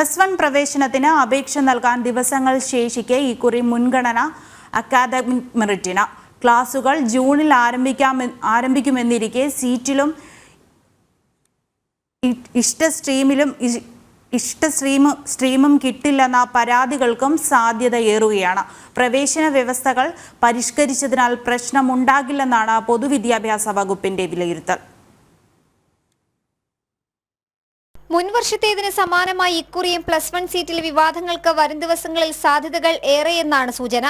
Plus one പ്രവേശനത്തിന് അപേക്ഷ നൽകാൻ ദിവസങ്ങൾ ശേഷിക്കെ ഇക്കുറി മുൻഗണന അക്കാദമിക് മെറിറ്റിന്. ക്ലാസുകൾ ജൂണിൽ ആരംഭിക്കാം ആരംഭിക്കുമെന്നിരിക്കെ സീറ്റിലും ഇഷ്ട സ്ട്രീമിലും ഇഷ്ട സ്ട്രീമ് സ്ട്രീമും കിട്ടില്ലെന്ന പരാതികൾക്കും സാധ്യതയേറുകയാണ്. പ്രവേശന വ്യവസ്ഥകൾ പരിഷ്കരിച്ചതിനാൽ പ്രശ്നമുണ്ടാകില്ലെന്നാണ് പൊതുവിദ്യാഭ്യാസ വകുപ്പിന്റെ വിലയിരുത്തൽ. മുൻവർഷത്തേതിന് സമാനമായി ഇക്കുറിയും പ്ലസ് വൺ സീറ്റിലെ വിവാദങ്ങൾക്ക് വരും ദിവസങ്ങളിൽ സാധ്യതകൾ ഏറെയെന്നാണ് സൂചന.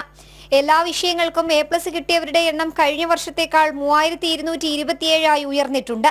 എല്ലാ വിഷയങ്ങൾക്കും എ പ്ലസ് കിട്ടിയവരുടെ എണ്ണം കഴിഞ്ഞ വർഷത്തേക്കാൾ മൂവായിരത്തി ഇരുന്നൂറ്റി ഇരുപത്തിയേഴായി ഉയർന്നിട്ടുണ്ട്.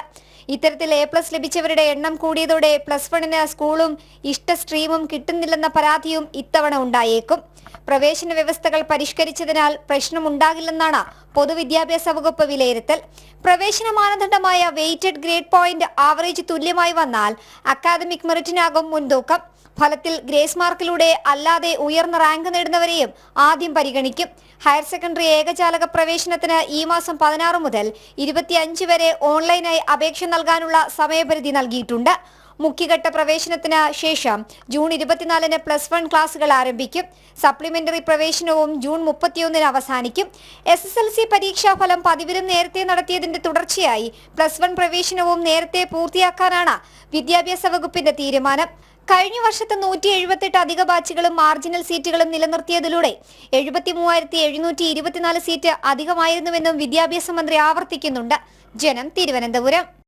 ഇത്തരത്തിൽ എ പ്ലസ് ലഭിച്ചവരുടെ എണ്ണം കൂടിയതോടെ പ്ലസ് വണ്ണിന് സ്കൂളും ഇഷ്ട സ്ട്രീമും കിട്ടുന്നില്ലെന്ന പരാതിയും ഇത്തവണ ഉണ്ടായേക്കും. പ്രവേശന വ്യവസ്ഥകൾ പരിഷ്കരിച്ചതിനാൽ പ്രശ്നമുണ്ടാകില്ലെന്നാണ് പൊതുവിദ്യാഭ്യാസ വകുപ്പ് വിലയിരുത്തൽ. പ്രവേശന മാനദണ്ഡമായ വെയ്റ്റഡ് ഗ്രേഡ് പോയിന്റ് ആവറേജ് തുല്യമായി വന്നാൽ അക്കാദമിക് മെറിറ്റിനാകും മുൻതൂക്കം. ഫലത്തിൽ ഗ്രേസ് മാർക്കിലൂടെ അല്ലാതെ ഉയർന്ന റാങ്ക് നേടുന്നവരെയും ആദ്യം പരിഗണിക്കും. ഹയർ സെക്കൻഡറി ഏകജാലക പ്രവേശനത്തിന് ഈ മാസം പതിനാറ് മുതൽ ഇരുപത്തിയഞ്ച് വരെ ഓൺലൈനായി അപേക്ഷ നൽകാനുള്ള സമയപരിധി നൽകിയിട്ടുണ്ട്. മുഖ്യഘട്ട പ്രവേശനത്തിന് ശേഷം ജൂൺ ഇരുപത്തിനാലിന് പ്ലസ് വൺ ക്ലാസുകൾ ആരംഭിക്കും. സപ്ലിമെന്ററി പ്രവേശനവും ജൂൺ മുപ്പത്തിയൊന്നിന് അവസാനിക്കും. എസ് എസ് എൽ സി പരീക്ഷാഫലം പതിവിലും നേരത്തെ നടത്തിയതിന്റെ തുടർച്ചയായി പ്ലസ് വൺ പ്രവേശനവും നേരത്തെ പൂർത്തിയാക്കാനാണ് വിദ്യാഭ്യാസ വകുപ്പിന്റെ തീരുമാനം. കഴിഞ്ഞ വർഷത്തെ നൂറ്റി എഴുപത്തെട്ട് അധിക ബാച്ചുകളും മാർജിനൽ സീറ്റുകളും നിലനിർത്തിയതിലൂടെ എഴുപത്തി മൂവായിരത്തി എഴുന്നൂറ്റി ഇരുപത്തിനാല് സീറ്റ് അധികമായിരുന്നുവെന്നും വിദ്യാഭ്യാസ മന്ത്രി ആവർത്തിക്കുന്നുണ്ട്. ജനം തിരുവനന്തപുരം.